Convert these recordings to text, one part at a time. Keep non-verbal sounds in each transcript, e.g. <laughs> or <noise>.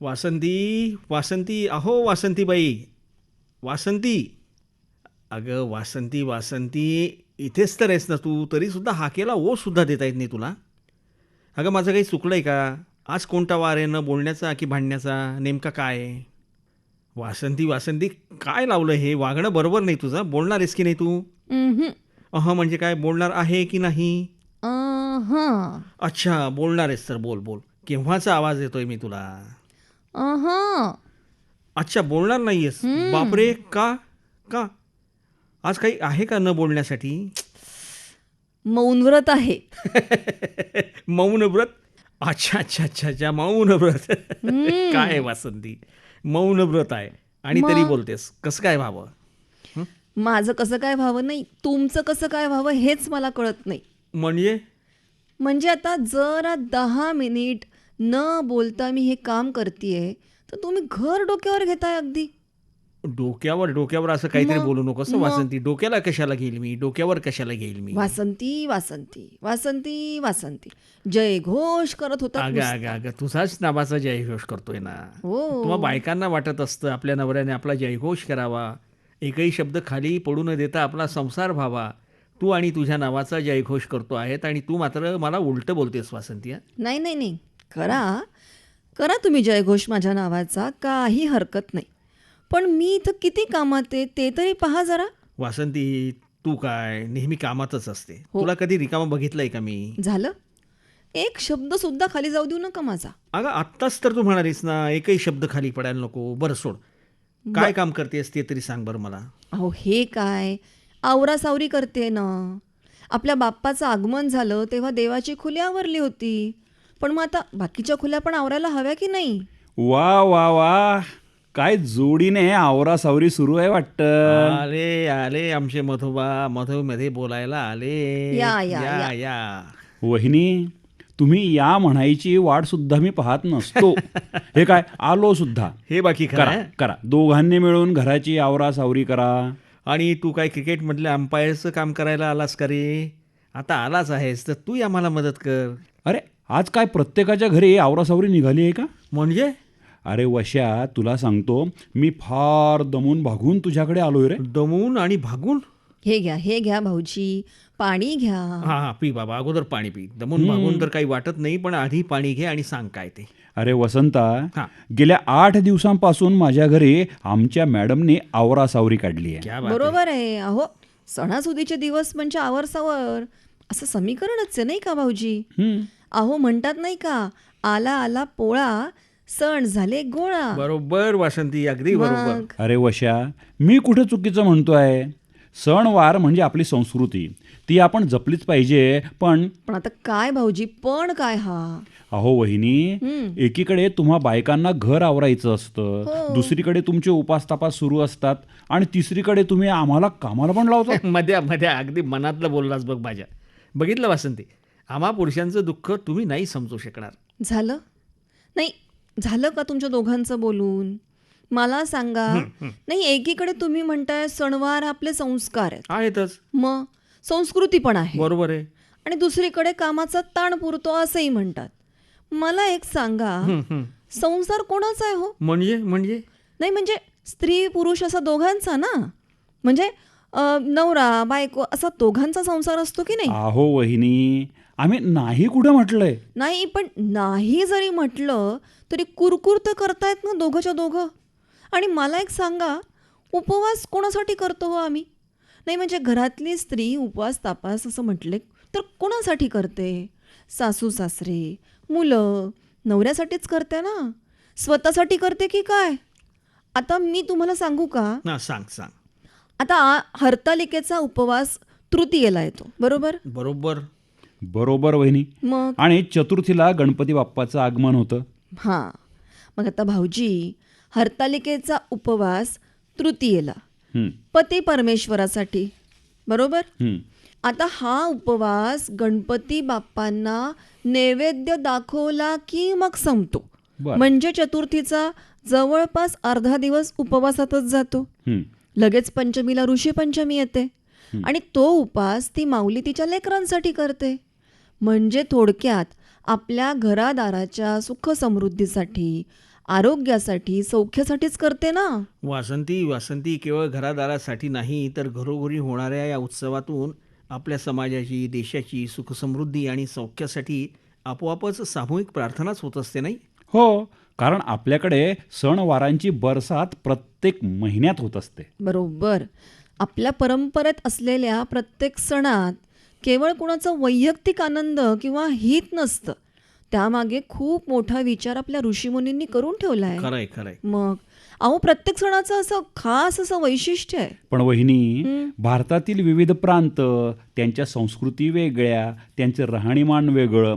वासंती वासंती अहो वासंतीबाई वासंती. अगं वासंती वासंती इथेच तर आहेस ना तू तरीसुद्धा हाकेला ओ सुद्धा देता येत नाही तुला. अगं माझं काही चुकलं आहे का? आज कोणता वार आहे न बोलण्याचा की भांडण्याचा? नेमका काय आहे? वासंती वासंती काय लावलं हे? वागणं बरोबर नाही तुझं. बोलणार आहेस की नाही तू. अहं म्हणजे काय? बोलणार आहे की नाही. अच्छा बोलणार आहेस तर बोल बोल. केव्हाचा आवाज येतोय मी तुला? अहं. अच्छा बोलणार नाहीयेस. बापरे का? का? आज काही आहे का न बोलण्यासाठी? मौन व्रत आहे. <laughs> मौन व्रत? अच्छा अच्छा अच्छा अच्छा मौन व्रत. <laughs> काय वासंती. मौन व्रत आहे. आणि तरी बोलतेस कसं काय व्हावं? माझं कसं काय व्हावं नाही तुमचं कसं काय व्हावं हेच मला कळत नाही. म्हणजे? म्हणजे आता जरा दहा मिनिट न बोलता मी हे काम करतेय तर तुम्ही घर डोक्यावर घेताय अगदी. डोक्यावर डोक्यावर असं काहीतरी मग- बोलू नकोस मग- वासंती. डोक्याला कशाला घेईल मी? डोक्यावर कशाला घेईल मी? वासंती वासंती वासंती वासंती. जय घोष करत होता अगं अगं अगं तुझाच नावाचा जयघोष करतोय ना. हो. तुम्हा बायकांना वाटत असतं आपल्या नवऱ्याने आपला जयघोष करावा. एकही शब्द खाली पडू न देता आपला संसार व्हावा. तू आणि तुझ्या नावाचा जयघोष करतो आहेत आणि तू मात्र मला उलटं बोलतेस वासंती हं? नाही नाही नाही. करा. करा तुम्ही जयघोष माझ्या नावाचा. काही हरकत नाही. पण मी इथं किती कामात आहे ते तरी पहा जरा. वासंती तू काय? नेहमी कामातच असते. हो. तुला कधी रिकामा बघितलंय का मी? झालं. एक शब्द सुद्धा खाली जाऊ देऊ नका माझा. अगं आत्ताच तर तू म्हणालीस ना एकही शब्द खाली पडायला नको. बरं सोड. काय काम करतेस ते तरी सांग बरं मला. अहो हे काय? आवरासावरी करते ना. आपल्या बाप्पाचं आगमन झालं तेव्हा देवाची खुली आवरली होती. पण मग आता बाकीच्या खुल्या पण आवरायला हव्या की नाही? वा वा वा. काय जोडीने आवरासावरी सुरू आहे वाटतं? आले आले आमचे मधोबा मधोमध्ये बोलायला आले. या, या, या या. वहिनी तुम्ही या म्हणायची वाट सुद्धा मी पाहत नसतो. <laughs> हे काय? आलो सुद्धा. हे बाकी करा. करा. दोघांनी मिळून घराची आवरासावरी करा. आणि तू काय क्रिकेटमधल्या अंपायरचं काम करायला आलास का रे? आता आलाच आहेस तर तू आम्हाला मदत कर. अरे आज काय प्रत्येकाच्या घरी आवरासावरी निघाली आहे का? म्हणजे? अरे वश्या तुला सांगतो मी फार दमून भागून तुझ्याकडे आलोय रे. दमून आणि भागून? हे घ्या हे घ्या भाऊजी पाणी घ्या. हा हा पी बाबा अगोदर पाणी पी. दमून भागून तर काही वाटत नाही पण आधी पाणी घे आणि सांग काय ते. अरे वसंता हा. गेल्या आठ दिवसांपासून माझ्या घरी आमच्या मॅडमने आवरासावरी काढली आहे. क्या बात आहे. बरोबर आहे. अहो सणासुदीचे दिवस म्हणजे आवरसावर असं समीकरणच आहे नाही का भाऊजी? हं. अहो म्हणतात नाही का आला आला पोळा सण झाले गोळा. बरोबर वासंती अगदी बरोबर. अरे वशा मी कुठे चुकीचं म्हणतोय? सणवार म्हणजे आपली संस्कृती. ती आपण जपलीच पाहिजे पण पण आता काय भाऊजी पण काय हा? अहो वहिनी. एकीकडे तुम्हा बायकांना घर आवरायचं असतं हो. दुसरीकडे तुमचे उपास तापास सुरू असतात आणि तिसरीकडे तुम्ही आम्हाला कामाला पण लावता. <laughs> मध्या मध्या अगदी मनातलं बोललास बघ माझ्या. बघितलं वासंती आम्हा पुरुषांचं दुःख तुम्ही नाही समजू शकणार. झालं? नाही झालं का तुमच्या दोघांचं बोलून? मला सांगा. नाही एकीकडे तुम्ही म्हणताय सणवार आपले संस्कार आहेत. आहेतच. मग? संस्कृती पण आहे. बरोबर आहे. आणि दुसरीकडे कामाचा ताण पुरतो असंही म्हणतात. मला एक सांगा. संसार कोणाचा आहे हो? म्हणजे म्हणजे? नाही म्हणजे स्त्री पुरुष असा दोघांचा ना? म्हणजे नवरा बायको असा दोघांचा संसार असतो की नाही? अहो वहिनी आम्ही नाही कुठं म्हटलंय? नाही पण नाही जरी म्हटलं तरी कुरकुर तर करतायत ना दोघंच्या दोघं. आणि मला एक सांगा उपवास कोणासाठी करतो हो आम्ही? नाही म्हणजे घरातली स्त्री उपवास तापास असं म्हटले तर कोणासाठी करते? सासू सासरे मुलं नवऱ्यासाठीच करते ना? स्वतःसाठी करते की काय? आता मी तुम्हाला सांगू का? ना सांग सांग. आता हरतालिकेचा उपवास तृतीयेला येतो बरोबर? बरोबर. बरोबर वहिनी. मग? आणि चतुर्थीला गणपती बाप्पाचं आगमन होतं. हां. मग आता भाऊजी हरतालिकेचा उपवास तृतीयेला. हं, पती परमेश्वरासाठी. बरोबर? हं. आता हा उपवास गणपती बाप्पांना नैवेद्य दाखवला की मग संपतो. बरं. म्हणजे चतुर्थीचा जवळपास अर्धा दिवस उपवासातच जातो. हं. लगेच पंचमीला ऋषीपंचमी येते. आणि तो उपास ती माऊली तिच्या लेकरांसाठी करते. म्हणजे थोडक्यात आपल्या घरादाराच्या सुख समृद्धीसाठी आरोग्यासाठी सौख्यासाठीच करते ना? वासंती वासंती केवळ घरादारासाठी नाही तर घरोघरी होणाऱ्या या उत्सवातून आपल्या समाजाची देशाची सुखसमृद्धी आणि सौख्यासाठी आपोआपच सामूहिक प्रार्थनाच होत असते नाही? हो कारण आपल्याकडे सणवारांची बरसात प्रत्येक महिन्यात होत असते. बरोबर. आपल्या परंपरेत असलेल्या प्रत्येक सणात केवळ कुणाचं वैयक्तिक आनंद किंवा हित नसतं. त्यामागे खूप मोठा विचार आपल्या ऋषीमुनींनी करून ठेवला आहे खरंय खरंय. मग अहो प्रत्येक सणाचं असं खास असं वैशिष्ट्य आहे. पण वहिनी भारतातील विविध प्रांत त्यांच्या संस्कृती वेगळ्या त्यांचे राहणीमान वेगळं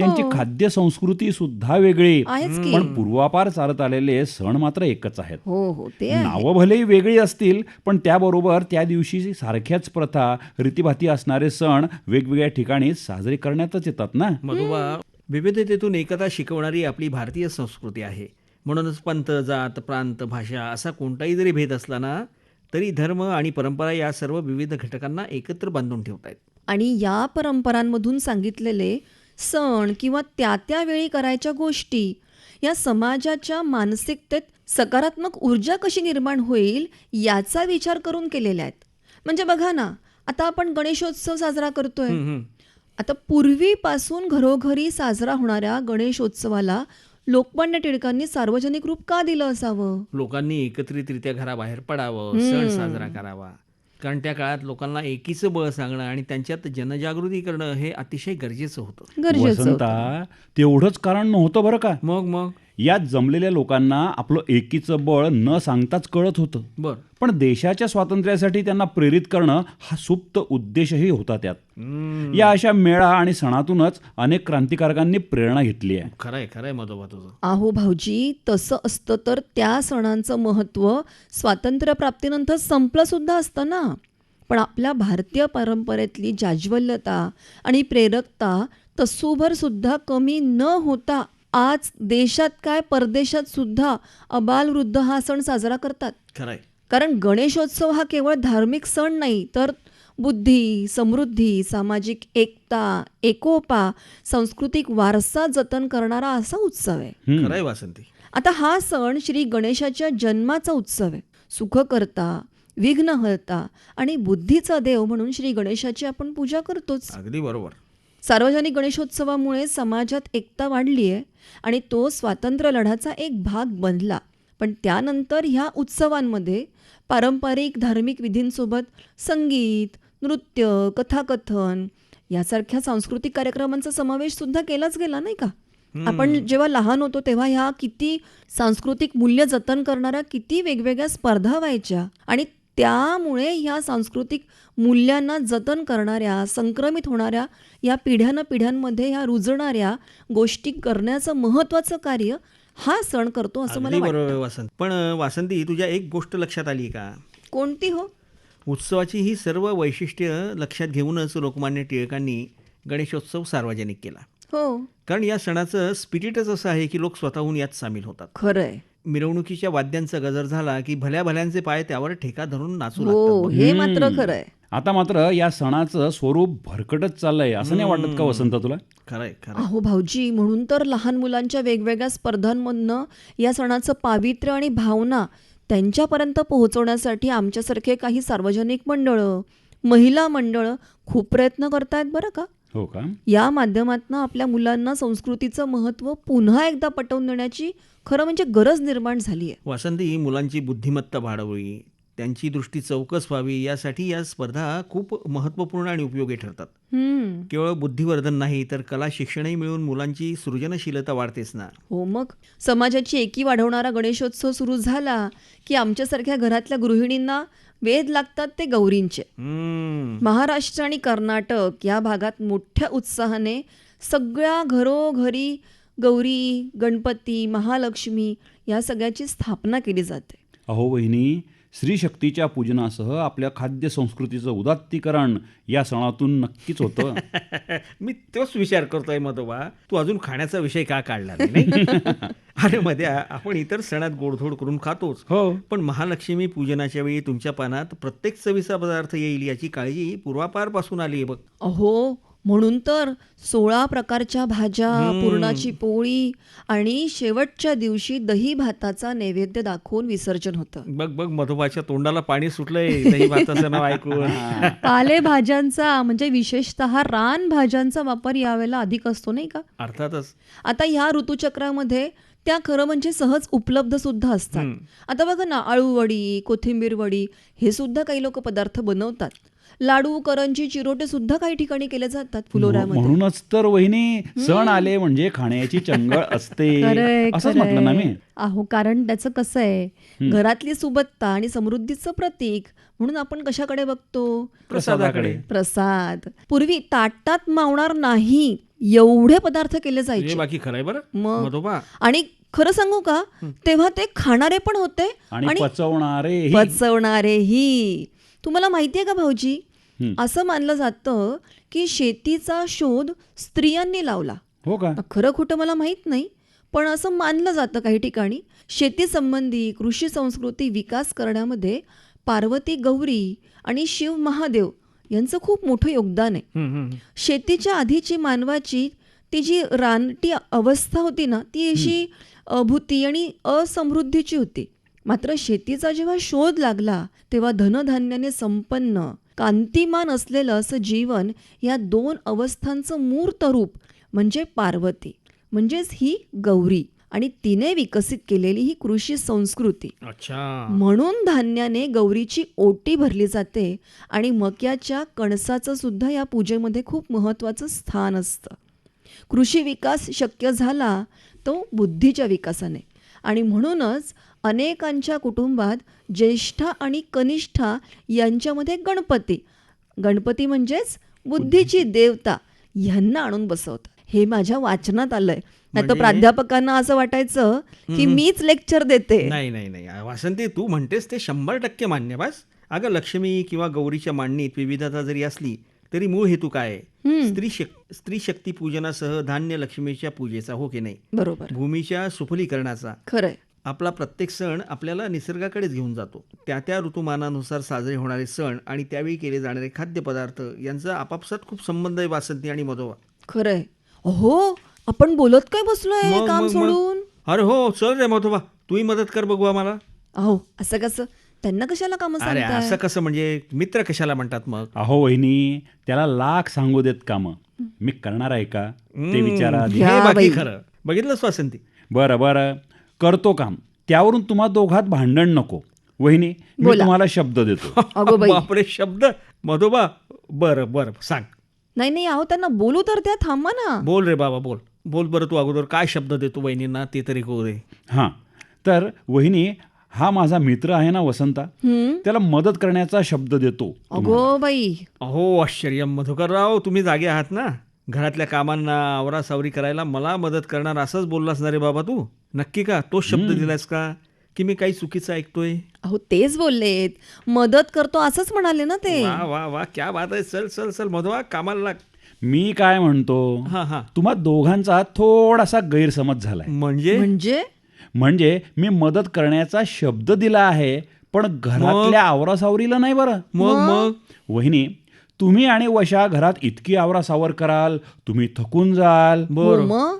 त्यांची खाद्य संस्कृती सुद्धा वेगळी. पण पूर्वापार चालत आलेले सण मात्र एकच आहेत. हो हो. नावं भलेही वेगळी असतील पण त्याबरोबर त्या दिवशी सारख्याच प्रथा रीतीभाती असणारे सण वेगवेगळ्या ठिकाणी साजरे करण्यातच येतात ना? मधुबा विविधतेतून एकता शिकवणारी आपली भारतीय संस्कृती आहे. म्हणूनच पंथ जात प्रांत भाषा असा कोणताही जरी भेद असला ना तरी धर्म आणि परंपरा या सर्व विविध घटकांना एकत्र बांधून ठेवतायत. आणि या परंपरांमधून सांगितलेले सण किंवा त्या त्या वेळी करायच्या गोष्टी या समाजाच्या मानसिकतेत सकारात्मक ऊर्जा कशी निर्माण होईल याचा विचार करून केलेल्या आहेत. म्हणजे बघा ना आता आपण गणेशोत्सव साजरा करतोय. आता पूर्वीपासून घरोघरी साजरा होणाऱ्या गणेशोत्सवाला लोकमान्य टिळकांनी सार्वजनिक रूप का दिलं असावं? लोकांनी एकत्रितरित्या घराबाहेर पडावं सण साजरा करावा. कारण त्या काळात लोकांना एकीचं बळ सांगणं आणि त्यांच्यात जनजागृती करणं हे अतिशय गरजेचं होतं. गरजेचं होतं. वसंता तेवढंच कारण नव्हतं बरं का? मग मग? यात जमलेल्या लोकांना आपलं एकीचं बळ न सांगताच कळत होतं. बर. पण देशाच्या स्वातंत्र्यासाठी त्यांना प्रेरित करणं हा सुप्त उद्देशही होता त्यात. या अशा मेळा आणि सणातूनच अनेक क्रांतिकारकांनी प्रेरणा घेतली आहे. खरंय खरंय मधोबा तुझं अहो भाऊजी तसं असतं तर त्या सणांचं महत्त्व स्वातंत्र्यप्राप्तीनंतर संपलं सुद्धा असतं ना? पण आपल्या भारतीय परंपरेतली जाज्वल्यता आणि प्रेरकता तसूभर सुद्धा कमी न होता आज देशात काय परदेशात सुद्धा अबालवृद्ध हा सण साजरा करतात. खरंय. कारण गणेशोत्सव हा केवळ धार्मिक सण नाही तर बुद्धी समृद्धी सामाजिक एकता एकोपा सांस्कृतिक वारसा जतन करणारा असा उत्सव आहे. खरंय वासंती. आता हा सण श्री गणेशाच्या जन्माचा उत्सव आहे. सुखकर्ता विघ्नहर्ता आणि बुद्धीचा देव म्हणून श्री गणेशाची आपण पूजा करतोच. अगदी बरोबर. सार्वजनिक गणेशोत्सवामुळे समाजात एकता वाढली आहे आणि तो स्वातंत्र्य लढ्याचा एक भाग बनला. पण त्यानंतर ह्या उत्सवांमध्ये पारंपरिक धार्मिक विधींसोबत संगीत नृत्य कथाकथन यासारख्या सांस्कृतिक कार्यक्रमांचा समावेश सुद्धा केलाच गेला नाही का? आपण जेव्हा लहान होतो तेव्हा ह्या किती सांस्कृतिक मूल्य जतन करणाऱ्या किती वेगवेगळ्या स्पर्धा व्हायच्या आणि त्यामुळे ह्या सांस्कृतिक मूल्यांना जतन करणाऱ्या संक्रमित होणाऱ्या या पिढ्यानं पिढ्यांमध्ये ह्या रुजणाऱ्या गोष्टी करण्याचं महत्त्वाचं कार्य हा सण करतो असं मला बरोबर वासंत. पण वासंती तुझ्या एक गोष्ट लक्षात आली का? कोणती हो? उत्सवाची ही सर्व वैशिष्ट्य लक्षात घेऊनच लोकमान्य टिळकांनी गणेशोत्सव सार्वजनिक केला. हो. कारण या सणाचं स्पिरिटच असं आहे की लोक स्वतःहून यात सामील होतात. खरंय. मिरवणुकीच्या वाद्यांचा गजर झाला की भल्या भल्यांचे पाय त्यावर ठेका धरून नाचू हो लागतात हे मात्र खरंय. आता मात्र या सणाचं स्वरूप भरकटच चाललंय असं नाही वाटत का वसंत तुला? खरंय खरंय. अहो भाऊजी म्हणून तर लहान मुलांच्या वेगवेगळ्या स्पर्धांमधनं या सणाचं पावित्र्य आणि भावना त्यांच्यापर्यंत पोहोचवण्यासाठी आमच्यासारखे काही सार्वजनिक मंडळं महिला मंडळं खूप प्रयत्न करतायत बरं का? हो का? या माध्यमातनं आपल्या मुलांना संस्कृतीचं महत्त्व पुन्हा एकदा पटवून देण्याची खरं म्हणजे गरज निर्माण झाली आहे वासंती मुलांची बुद्धिमत्ता वाढवावी त्यांची दृष्टी चौकस व्हावी यासाठी या स्पर्धा खूप महत्त्वपूर्ण आणि उपयोगी ठरतात. हम्म. केवळ बुद्धिवर्धन नाही तर कला शिक्षणही मिळून मुलांची सृजनशीलता वाढतेच ना हो मग? समाजाची एकी वाढवणारा गणेशोत्सव सुरू झाला की आमच्यासारख्या घरातल्या गृहिणींना वेध लागतात ते गौरींचे. महाराष्ट्र आणि कर्नाटक या भागात मोठ्या उत्साहाने सगळ्या घरोघरी गौरी गणपती महालक्ष्मी या सगळ्याची स्थापना केली जाते. अहो वहिनी स्त्री शक्तीच्या पूजनासह आपल्या खाद्य संस्कृतीचं उदात्तीकरण या सणातून नक्कीच होतं. <laughs> मी तोच विचार करतोय मधोबा. तू अजून खाण्याचा विषय का काढला नाही <laughs> अरे मध्ये आपण इतर सणात गोडधोड करून खातोच. हो. पण महालक्ष्मी पूजनाच्या वेळी तुमच्या पानात प्रत्येक चवीचा पदार्थ येईल याची काळजी पूर्वापारपासून आली आहे बघ. अहो म्हणून तर सोळा प्रकारच्या भाज्या पुरणाची पोळी आणि शेवटच्या दिवशी दही भाताचा नैवेद्य दाखवून विसर्जन होतं. बघ बघ मधोबाच्या तोंडाला पाणी सुटलंय दही भाताचं नाव ऐकून. पालेभाज्यांचा म्हणजे विशेषतः रान भाज्यांचा वापर यावेळेला अधिक असतो नाही का? अर्थातच. आता ह्या ऋतूचक्रामध्ये त्या खरं म्हणजे सहज उपलब्ध सुद्धा असतात. आता बघा ना आळूवडी कोथिंबीर वडी हे सुद्धा काही लोक पदार्थ बनवतात. लाडू करंजी चिरोटे सुद्धा काही ठिकाणी केले जातात फुलोऱ्यामध्ये. म्हणूनच तर वहिनी सण आले म्हणजे खाण्याची चंगळ असते. <laughs> खरंय, असंच म्हटलं ना मी. खरंय. अहो कारण त्याचं कसं आहे घरातली सुबत्ता आणि समृद्धीचं प्रतीक म्हणून आपण कशाकडे बघतो? प्रसादाकडे. प्रसाद. पूर्वी ताटात मावणार नाही एवढे पदार्थ केले हे जायचे बाकी खरंय बरं? मग आणि खरं सांगू का तेव्हा ते खाणारे पण होते आणि पचवणारे पचवणारेही. तुम्हाला माहितीये का भाऊजी? असं मानलं जातं की शेतीचा शोध स्त्रियांनी लावला. हो का? खरं खोटं मला माहीत नाही पण असं मानलं जातं काही ठिकाणी. शेती संबंधी कृषी संस्कृती विकास करण्यामध्ये पार्वती गौरी आणि शिव महादेव यांचं खूप मोठं योगदान आहे. शेतीच्या आधीची मानवाची ती जी रानटी अवस्था होती ना ती अशी अभूती आणि असमृद्धीची होती. मात्र शेतीचा जेव्हा शोध लागला तेव्हा धनधान्याने संपन्न कांतिमान असलेलं असं जीवन या दोन अवस्थांचं मूर्त रूप म्हणजे पार्वती म्हणजेच ही गौरी. आणि तिने विकसित केलेली ही कृषी संस्कृती. अच्छा. म्हणून धान्याने गौरीची ओटी भरली जाते आणि मक्याच्या कणसाचं सुद्धा या पूजेमध्ये खूप महत्त्वाचं स्थान असतं. कृषी विकास शक्य झाला तो बुद्धीच्या विकासाने. आणि म्हणूनच अनेकांच्या कुटुंबात ज्येष्ठा आणि कनिष्ठा यांच्यामध्ये गणपती. गणपती म्हणजेच बुद्धीची देवता ह्यांना आणून बसवतात. हे माझ्या वाचनात आलंय. नाही तर म्हणजे- प्राध्यापकांना असं वाटायचं की मीच लेक्चर देते. नाही नाही नाही. वासंती तू म्हणतेस ते शंभर टक्के मान्य बस. अगं लक्ष्मी किंवा गौरीच्या मांडणीत विविधता जरी असली तरी मूळ हेतू काय आहे? स्त्री शक स्त्री शक्ती पूजनासह धान्य लक्ष्मीच्या पूजेचा हो की नाही? बरोबर. भूमीच्या सुफलीकरणाचा. खरंय. आपला प्रत्येक सण आपल्याला निसर्गाकडेच घेऊन जातो. त्या त्या ऋतुमानानुसार साजरे होणारे सण आणि त्यावेळी केले जाणारे खाद्यपदार्थ यांचा आपापसात खूप संबंध आहे वासंती आणि मधोवा खरंय. हो आपण बोलत काय बसलोय मग- काम मग- सोडून. अरे हो चल रे मधोबा तूही मदत कर बघू आम्हाला. अहो असं कसं? त्यांना कशाला काम अरे असं कसं म्हणजे? मित्र कशाला म्हणतात मग? अहो वहिनी त्याला लाख सांगू देत काम. मी करणार आहे का? ते विचारा आधी. घ्या हे बाकी. खरं. बघितलं वासंती बरं बरं. करतो काम. त्यावरून तुम्हा दोघात भांडण नको. वहिनी मी बोला. तुम्हाला शब्द देतो. <laughs> अगो बाई. बापरे शब्द. मधोबा बरं बरं सांग. नाही नाही अहो त्यांना बोलू तर त्या थांबा ना. बोल रे बाबा बोल. बोल बरं तू अगोदर काय शब्द देतो बहिणींना ते तरी करू दे. हां. तर वहिनी हा माझा मित्र आहे ना वसंता त्याला मदत करण्याचा शब्द देतो अगो बाई. अहो आश्चर्य. मधुकरराव तुम्ही जागे आहात ना? घरातल्या कामांना आवरासावरी करायला मला मदत करणार असंच बोललास ना रे बाबा तू. नक्की का? तोच शब्द दिलास का? की मी काही चुकीचं ऐकतोय? अहो तेच बोललेत. मदत करतो असंच म्हणाले ना ते. वा वा वा. क्या बात आहे. चल चल चल. मधवा कामाला लाग. मी काय म्हणतो? हा हा. तुम्हा दोघांचा थोडासा गैरसमज झालाय. म्हणजे? म्हणजे? म्हणजे मी मदत करण्याचा शब्द दिला आहे पण घरातल्या आवरासावरीला नाही बरं. मग मग? वहिनी तुम्ही आणि वशा घरात इतकी आवरासावर कराल तुम्ही थकून जाल. हो मग?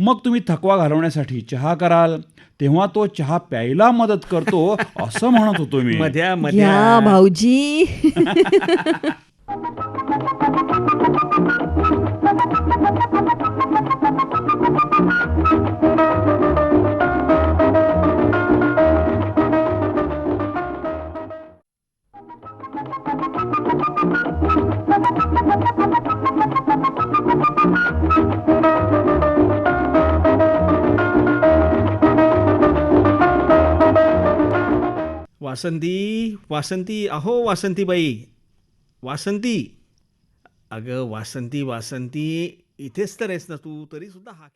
मग तुम्ही थकवा घालवण्यासाठी चहा कराल. तेव्हा तो चहा प्यायला मदत करतो <laughs> असं म्हणत होतो मी. मध्या मध्या. भाऊजी. <laughs> <laughs> वासंती वासंती अहो वासंतीबाई वासंती अगं वासंती वासंती इथेच तर आहेस ना तू तरी सुद्धा हा